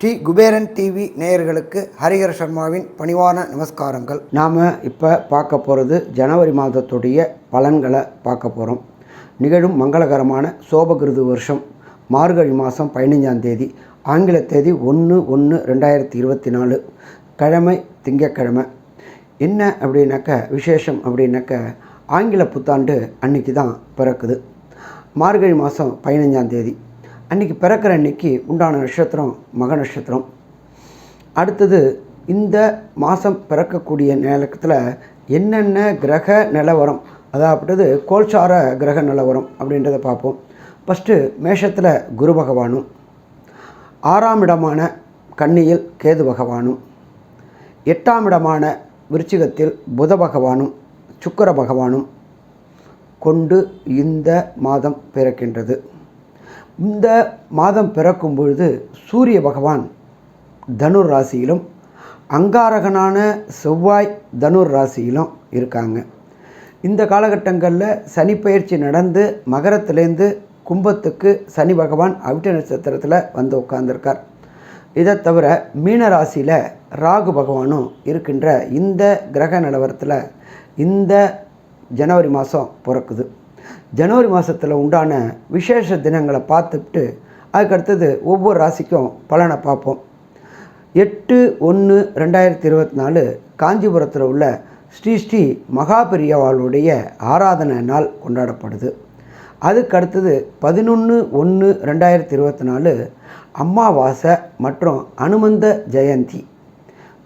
Sri Kuberan TV நேயர்களுக்கு ஹரிஹர சர்மாவின் பணிவான நமஸ்காரங்கள். நாம் இப்போ பார்க்க போகிறது ஜனவரி மாதத்துடைய பலன்களை பார்க்க போகிறோம் நிகழும் மங்களகரமான சோபகிருது வருஷம் மார்கழி மாதம் பதினஞ்சாம் தேதி ஆங்கில தேதி ஒன்று ஒன்று ரெண்டாயிரத்தி இருபத்தி நாலு கிழமை திங்கக்கிழமை என்ன அப்படின்னாக்க விசேஷம் அப்படின்னாக்க ஆங்கில புத்தாண்டு அன்னைக்கு தான் பிறக்குது. மார்கழி மாதம் பதினஞ்சாம் தேதி. அன்றைக்கி பிறக்கிற அன்னைக்கு உண்டான நட்சத்திரம் மக நட்சத்திரம். அடுத்தது இந்த மாதம் பிறக்கக்கூடிய நேரத்தில் என்னென்ன கிரக நிலவரம் அதாவது கோல்சார கிரக நிலவரம் அப்படின்றத பார்ப்போம். ஃபஸ்ட்டு மேஷத்தில் குரு பகவானும் ஆறாம் இடமான கன்னியில் கேது பகவானும் எட்டாம் இடமான விருச்சிகத்தில் புத பகவானும் சுக்கிர பகவானும் கொண்டு இந்த மாதம் பிறக்கின்றது. இந்த மாதம் பிறக்கும் பொழுது சூரிய பகவான் தனுர் ராசியிலும் அங்காரகனான செவ்வாய் தனுர் ராசியிலும் இருக்காங்க. இந்த காலகட்டங்களில் சனி பயிற்சி நடந்து மகரத்திலேருந்து கும்பத்துக்கு சனி பகவான் அவிட்ட நட்சத்திரத்தில் வந்து உட்கார்ந்துருக்கார். இதை தவிர மீன ராசியில் ராகு பகவானும் இருக்கின்ற இந்த கிரக நிலவரத்தில் இந்த ஜனவரி மாதம் பிறக்குது. ஜனவரி மாதத்தில் உண்டான விசேஷ தினங்களை பார்த்துட்டு அதுக்கடுத்தது ஒவ்வொரு ராசிக்கும் பலனை பார்ப்போம். எட்டு ஒன்று ரெண்டாயிரத்தி இருபத்தி நாலு காஞ்சிபுரத்தில் உள்ள ஸ்ரீ ஸ்ரீ மகாபெரியவாளுடைய ஆராதனை நாள் கொண்டாடப்படுது. அதுக்கு அடுத்தது பதினொன்று ஒன்று ரெண்டாயிரத்தி இருபத்தி நாலு அம்மாவாசை மற்றும் அனுமந்த ஜெயந்தி.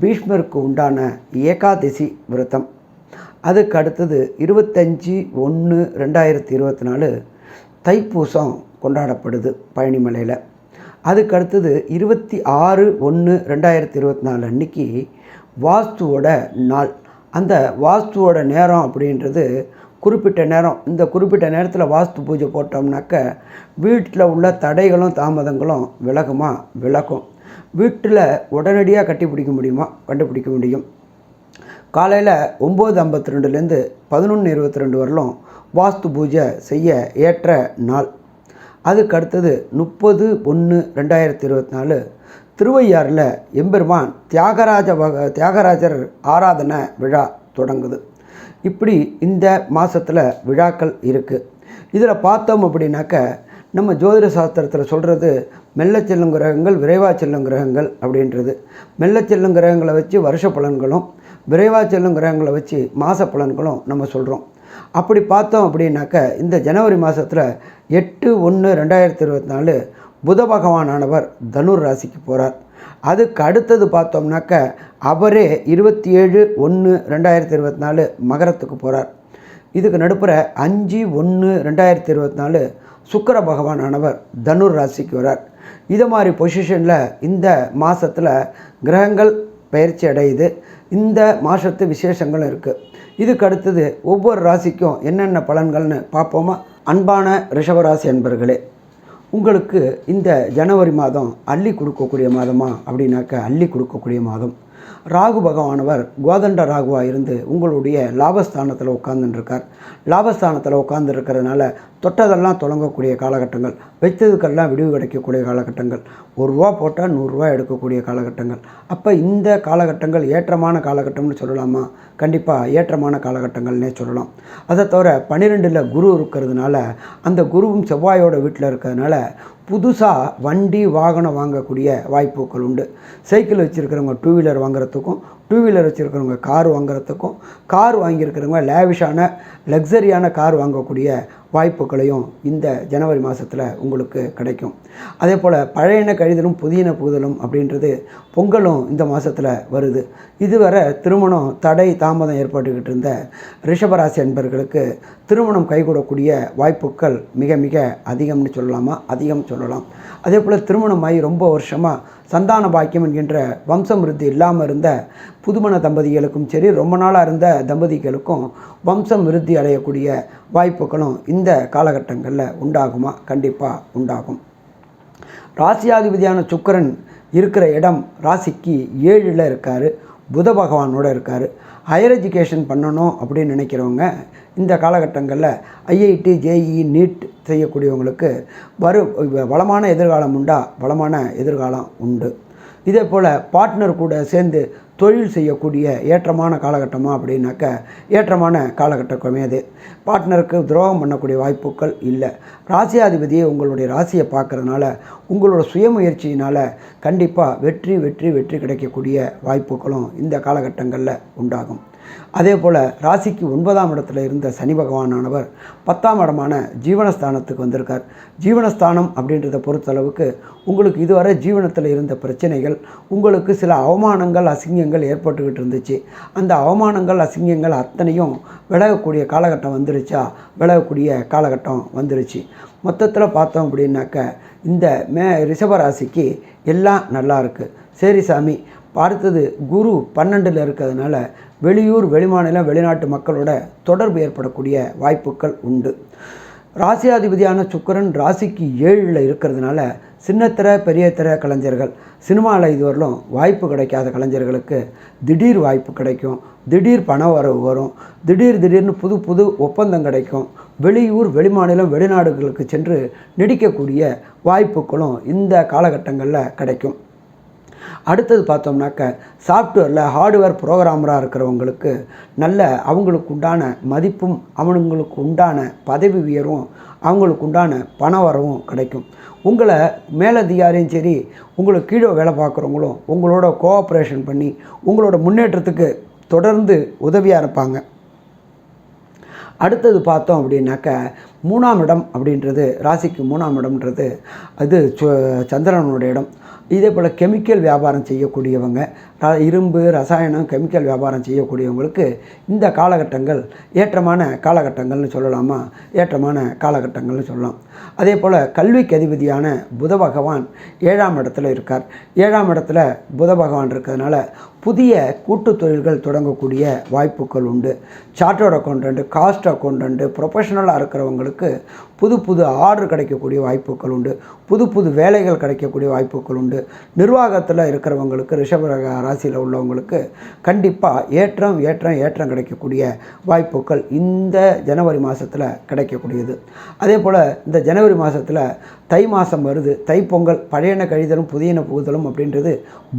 பீஷ்மருக்கு உண்டான ஏகாதசி விரதம். அதுக்கு அடுத்தது இருபத்தஞ்சி ஒன்று ரெண்டாயிரத்தி இருபத்தி நாலு தைப்பூசம் கொண்டாடப்படுது பழனிமலையில். அதுக்கு அடுத்தது இருபத்தி ஆறு ஒன்று ரெண்டாயிரத்தி இருபத்தி நாலு அன்னைக்கு வாஸ்துவோட நாள். அந்த வாஸ்துவோட நேரம் அப்படின்றது குறிப்பிட்ட நேரம். இந்த குறிப்பிட்ட நேரத்தில் வாஸ்து பூஜை போட்டோம்னாக்க வீட்டில் உள்ள தடைகளும் தாமதங்களும் விலகுமா? விலகும். வீட்டில் உடனடியாக கட்டிப்பிடிக்க முடியுமா? கண்டுபிடிக்க முடியும். காலையில் ஒம்பது ஐம்பத்தி ரெண்டுலேருந்து பதினொன்று இருபத்தி ரெண்டு வரலும் வாஸ்து பூஜை செய்ய ஏற்ற நாள். அதுக்கு அடுத்தது முப்பது ஒன்று ரெண்டாயிரத்தி இருபத்தி நாலு திருவையாறில் எம்பெருமான் தியாகராஜ வக தியாகராஜர் ஆராதனை விழா தொடங்குது. இப்படி இந்த மாதத்தில் விழாக்கள் இருக்குது இதில் பார்த்தோம் அப்படின்னாக்க நம்ம ஜோதிட சாஸ்திரத்தில் சொல்கிறது மெல்ல செல்லும் கிரகங்கள் விரைவாக செல்லும் கிரகங்கள் அப்படின்றது. மெல்ல செல்லும் கிரகங்களை வச்சு வருஷ பலன்களும் விரைவாக செல்லும் கிரகங்களை வச்சு மாத பலன்களும் நம்ம சொல்கிறோம் அப்படி பார்த்தோம் அப்படின்னாக்க இந்த ஜனவரி மாதத்தில் எட்டு ஒன்று ரெண்டாயிரத்தி இருபத்தி நாலு புத பகவானானவர் தனுர் ராசிக்கு போகிறார் அதுக்கு அடுத்தது பார்த்தோம்னாக்க அவரே இருபத்தி ஏழு ஒன்று ரெண்டாயிரத்தி இருபத்தி நாலு மகரத்துக்கு போகிறார் இதுக்கு நடுப்புற அஞ்சு ஒன்று ரெண்டாயிரத்தி இருபத்தி நாலு சுக்கர பகவானானவர் தனுர் ராசிக்கு வரார். இது மாதிரி பொசிஷனில் இந்த மாதத்தில் கிரகங்கள் பயிற்சி அடையுது. இந்த மாதத்து விசேஷங்களும் இருக்குது இதுக்கு அடுத்தது ஒவ்வொரு ராசிக்கும் என்னென்ன பலன்கள்னு பார்ப்போமா? அன்பான ரிஷபராசி அன்பர்களே உங்களுக்கு இந்த ஜனவரி மாதம் அள்ளி கொடுக்கக்கூடிய மாதமா? அப்படின்னாக்க அள்ளி கொடுக்கக்கூடிய மாதம். ராகு பகவானவர் கோதண்ட ராகுவாக இருந்து உங்களுடைய லாபஸ்தானத்தில் உட்காந்துருக்கார் லாபஸ்தானத்தில் உட்காந்துருக்கிறதுனால தொட்டதெல்லாம் தொடங்கக்கூடிய காலகட்டங்கள் வைத்ததுக்கெல்லாம் விடிவு கிடைக்கக்கூடிய காலகட்டங்கள் ஒரு ரூபா போட்டால் நூறுரூவா எடுக்கக்கூடிய காலகட்டங்கள். அப்போ இந்த காலகட்டங்கள் ஏற்றமான காலகட்டம்னு சொல்லலாமா? கண்டிப்பாக ஏற்றமான காலகட்டங்கள்னே சொல்லலாம். அதை தவிர பன்னிரெண்டில் குரு இருக்கிறதுனால அந்த குருவும் செவ்வாயோட வீட்டில் இருக்கிறதுனால புதுசாக வண்டி வாகனம் வாங்கக்கூடிய வாய்ப்புகள் உண்டு. சைக்கிள் வச்சுருக்கிறவங்க டூ வீலர் வாங்குறதுக்கும் டூ வீலர் வச்சுருக்கிறவங்க கார் வாங்குறதுக்கும் கார் வாங்கியிருக்கிறவங்க லேவிஷான லக்ஸரியான கார் வாங்கக்கூடிய வாய்ப்புகளையும் இந்த ஜனவரி மாதத்தில் உங்களுக்கு கிடைக்கும். அதே போல் பழையன கழிதலும் புதியன புகுதலும் அப்படின்றது பொங்கலும் இந்த மாதத்தில் வருது. இதுவரை திருமணம் தடை தாமதம் ஏற்பட்டுக்கிட்டு இருந்த ரிஷபராசி அன்பர்களுக்கு திருமணம் கைகூடக்கூடிய வாய்ப்புகள் மிக மிக அதிகம்னு சொல்லலாமா? அதிகம் சொல்லலாம். அதே போல் திருமணமாகி ரொம்ப வருஷமாக சந்தான பாக்கியம் என்கின்ற வம்சம் விருத்தி இல்லாமல் இருந்த புதுமண தம்பதிகளுக்கும் சரி ரொம்ப நாளாக இருந்த தம்பதிகளுக்கும் வம்சம் விருத்தி அடையக்கூடிய வாய்ப்புகளும் இந்த காலகட்டங்களில் உண்டாகுமா? கண்டிப்பாக உண்டாகும். ராசியாதிபதியான சுக்கிரன் இருக்கிற இடம் ராசிக்கு ஏழில் இருக்கார். புத பகவானோடு இருக்கார். ஹையர் எஜுகேஷன் பண்ணணும் அப்படின்னு நினைக்கிறவங்க இந்த காலகட்டங்களில் ஐஐடி ஜேஇ நீட் செய்யக்கூடியவங்களுக்கு வரும் வளமான எதிர்காலம் உண்டா? வளமான எதிர்காலம் உண்டு. இதே போல் பார்ட்னர் கூட சேர்ந்து தொழில் செய்யக்கூடிய ஏற்றமான காலகட்டமா அப்படின்னாக்க ஏற்றமான காலகட்டமே அது. பார்ட்னருக்கு துரோகம் பண்ணக்கூடிய வாய்ப்புகள் இல்லை. ராசியாதிபதியை உங்களுடைய ராசியை பார்க்கறதுனால உங்களோட சுயமுயற்சியினால் கண்டிப்பாக வெற்றி வெற்றி வெற்றி கிடைக்கக்கூடிய வாய்ப்புகளும் இந்த காலகட்டங்களில் உண்டாகும். அதே போல் ராசிக்கு ஒன்பதாம் இடத்துல இருந்த சனி பகவானானவர் பத்தாம் இடமான ஜீவனஸ்தானத்துக்கு வந்திருக்கார். ஜீவனஸ்தானம் அப்படின்றத பொறுத்தளவுக்கு உங்களுக்கு இதுவரை ஜீவனத்தில் இருந்த பிரச்சனைகள் உங்களுக்கு சில அவமானங்கள் அசிங்கங்கள் ஏற்பட்டுக்கிட்டு இருந்துச்சு. அந்த அவமானங்கள் அசிங்கங்கள் அத்தனையும் விலகக்கூடிய காலகட்டம் வந்துருச்சா? விலகக்கூடிய காலகட்டம் வந்துருச்சு. மொத்தத்தில் பார்த்தோம் அப்படின்னாக்க இந்த மே ரிஷபராசிக்கு எல்லாம் நல்லா இருக்குது சரி சாமி அடுத்தது குரு பன்னெண்டில் இருக்கிறதுனால வெளியூர் வெளிமாநிலம் வெளிநாட்டு மக்களோட தொடர்பு ஏற்படக்கூடிய வாய்ப்புகள் உண்டு. ராசியாதிபதியான சுக்கரன் ராசிக்கு ஏழில் இருக்கிறதுனால சின்னத்திர பெரிய திர கலைஞர்கள். சினிமாவில் இதுவரையிலும் வாய்ப்பு கிடைக்காத கலைஞர்களுக்கு திடீர் வாய்ப்பு கிடைக்கும். திடீர் பண வரவு வரும். திடீர் திடீர்னு புது புது ஒப்பந்தம் கிடைக்கும். வெளியூர் வெளிமாநிலம் வெளிநாடுகளுக்கு சென்று நடிக்கக்கூடிய வாய்ப்புகளும் இந்த காலகட்டங்களில் கிடைக்கும். அடுத்தது பார்த்தோம்னாக்க சாஃப்ட்வேரில் ஹார்ட்வேர் ப்ரோக்ராமராக இருக்கிறவங்களுக்கு நல்ல அவங்களுக்கு உண்டான மதிப்பும் அவங்களுக்கு உண்டான பதவி உயர்வும் அவங்களுக்கு உண்டான பண வரவும் கிடைக்கும். உங்களை மேலதிகாரியும் சரி உங்களுக்கு கீழே வேலை பார்க்குறவங்களும் உங்களோட கோஆப்ரேஷன் பண்ணி உங்களோட முன்னேற்றத்துக்கு தொடர்ந்து உதவியாக இருப்பாங்க. அடுத்தது பார்த்தோம் அப்படின்னாக்க மூணாம் இடம் அப்படின்றது ராசிக்கு மூணாம் இடம்ன்றது அது சந்திரனுடைய இடம். இதே போல் கெமிக்கல் வியாபாரம் செய்யக்கூடியவங்க இரும்பு ரசாயனம் கெமிக்கல் வியாபாரம் செய்யக்கூடியவங்களுக்கு இந்த காலகட்டங்கள் ஏற்றமான காலகட்டங்கள்னு சொல்லலாமா? ஏற்றமான காலகட்டங்கள்னு சொல்லலாம். அதே போல் கல்விக்கு அதிபதியான புத பகவான் ஏழாம் இடத்துல இருக்கார். ஏழாம் இடத்துல புத பகவான் இருக்கிறதுனால புதிய கூட்டு தொழில்கள் தொடங்கக்கூடிய வாய்ப்புகள் உண்டு. சார்ட்டர்ட் அக்கௌண்டன்ட் காஸ்ட் அக்கௌண்ட்டு ப்ரொஃபஷனலாக இருக்கிறவங்களுக்கு என்பதற்கு புது புது ஆர்டர் கிடைக்கக்கூடிய வாய்ப்புகள் உண்டு. புது புது வேலைகள் கிடைக்கக்கூடிய வாய்ப்புகள் உண்டு. நிர்வாகத்தில் இருக்கிறவங்களுக்கு ரிஷப ராசியில் உள்ளவங்களுக்கு கண்டிப்பாக ஏற்றம் ஏற்றம் ஏற்றம் கிடைக்கக்கூடிய வாய்ப்புகள் இந்த ஜனவரி மாதத்தில் கிடைக்கக்கூடியது. அதே போல் இந்த ஜனவரி மாதத்தில் தை மாதம் வருது. தைப்பொங்கல் பழையன கழிதலும் புதியன புகுதலும் அப்படின்றது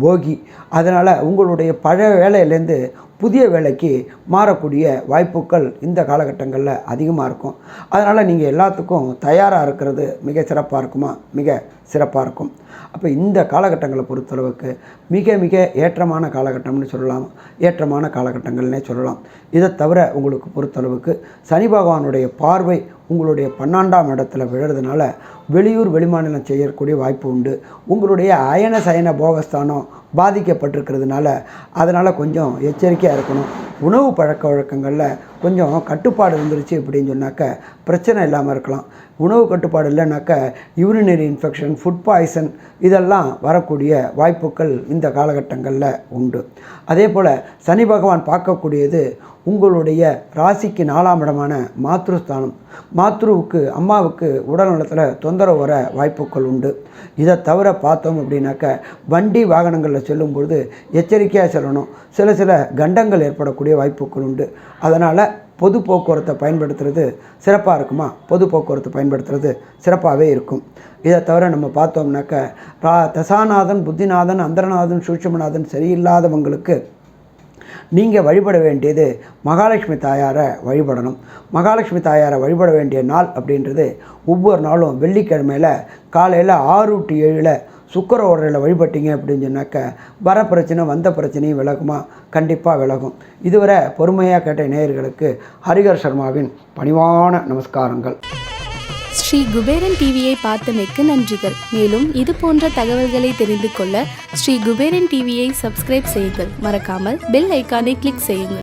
போகி. அதனால் உங்களுடைய பழைய வேலையிலேருந்து புதிய வேலைக்கு மாறக்கூடிய வாய்ப்புகள் இந்த காலகட்டங்களில் அதிகமாக இருக்கும். அதனால் நீங்கள் எல்லாத்துக்கும் தயாராக இருக்கிறது மிக சிறப்பாக இருக்குமா? மிக சிறப்பாக இருக்கும். அப்போ இந்த காலகட்டங்களை பொறுத்தளவுக்கு மிக மிக ஏற்றமான காலகட்டம்னு சொல்லலாம். ஏற்றமான காலகட்டங்கள்னே சொல்லலாம். இதை தவிர உங்களுக்கு பொறுத்தளவுக்கு சனி பகவானுடைய பார்வை உங்களுடைய பன்னெண்டாம் இடத்துல விழுறதுனால வெளியூர் வெளிமாநிலம் செய்யக்கூடிய வாய்ப்பு உண்டு. உங்களுடைய அயன சயன போகஸ்தானம் பாதிக்கப்பட்டிருக்கிறதுனால அதனால் கொஞ்சம் எச்சரிக்கையாக இருக்கணும். உணவு பழக்க வழக்கங்களில் கொஞ்சம் கட்டுப்பாடு இருந்துருச்சு அப்படின்னு சொன்னாக்க பிரச்சனை இல்லாமல் இருக்கலாம். உணவு கட்டுப்பாடு இல்லைனாக்கா யூரினரி இன்ஃபெக்ஷன் ஃபுட் பாய்சன் இதெல்லாம் வரக்கூடிய வாய்ப்புகள் இந்த காலகட்டங்களில் உண்டு. அதே போல் சனி பகவான் பார்க்கக்கூடியது உங்களுடைய ராசிக்கு நாலாம் இடமான மாத்ருஸ்தானம். மாத்ருவுக்கு அம்மாவுக்கு உடல் நலத்தில் தொந்தரவு வர வாய்ப்புகள் உண்டு. இதை தவிர பார்த்தோம் அப்படின்னாக்க வண்டி வாகனங்களில் செல்லும்பொழுது எச்சரிக்கையாக செல்லணும். சில சில கண்டங்கள் ஏற்படக்கூடிய வாய்ப்புகள் உண்டு. அதனால் பொது போக்குவரத்தை பயன்படுத்துறது சிறப்பாக இருக்குமா? பொது போக்குவரத்து பயன்படுத்துறது சிறப்பாகவே இருக்கும். இதை தவிர நம்ம பார்த்தோம்னாக்க ரா தசாநாதன் புத்திநாதன் அந்தரநாதன் சூட்சமநாதன் சரியில்லாதவங்களுக்கு நீங்கள் வழிபட வேண்டியது மகாலட்சுமி தாயாரை வழிபடணும். மகாலட்சுமி தாயாரை வழிபட வேண்டிய நாள் அப்படின்றது ஒவ்வொரு நாளும் வெள்ளிக்கிழமையில் காலையில் ஆறு டு ஏழில் சுக்கர ஓரையில் வழிபட்டீங்க அப்படின்னு சொன்னாக்க வர பிரச்சனை வந்த பிரச்சனையும் விலகுமா? கண்டிப்பாக விலகும். இதுவரை பொறுமையாக கேட்ட நேயர்களுக்கு ஹரிகர் சர்மாவின் பணிவான நமஸ்காரங்கள். ஸ்ரீ குபேரன் டிவியை பார்த்தமைக்கு நன்றிகள். மேலும் இது போன்ற தகவல்களை தெரிந்து கொள்ள ஸ்ரீ குபேரன் டிவியை சப்ஸ்கிரைப் செய்யுங்கள். மறக்காமல் பெல் ஐக்கானை கிளிக் செய்யுங்கள்.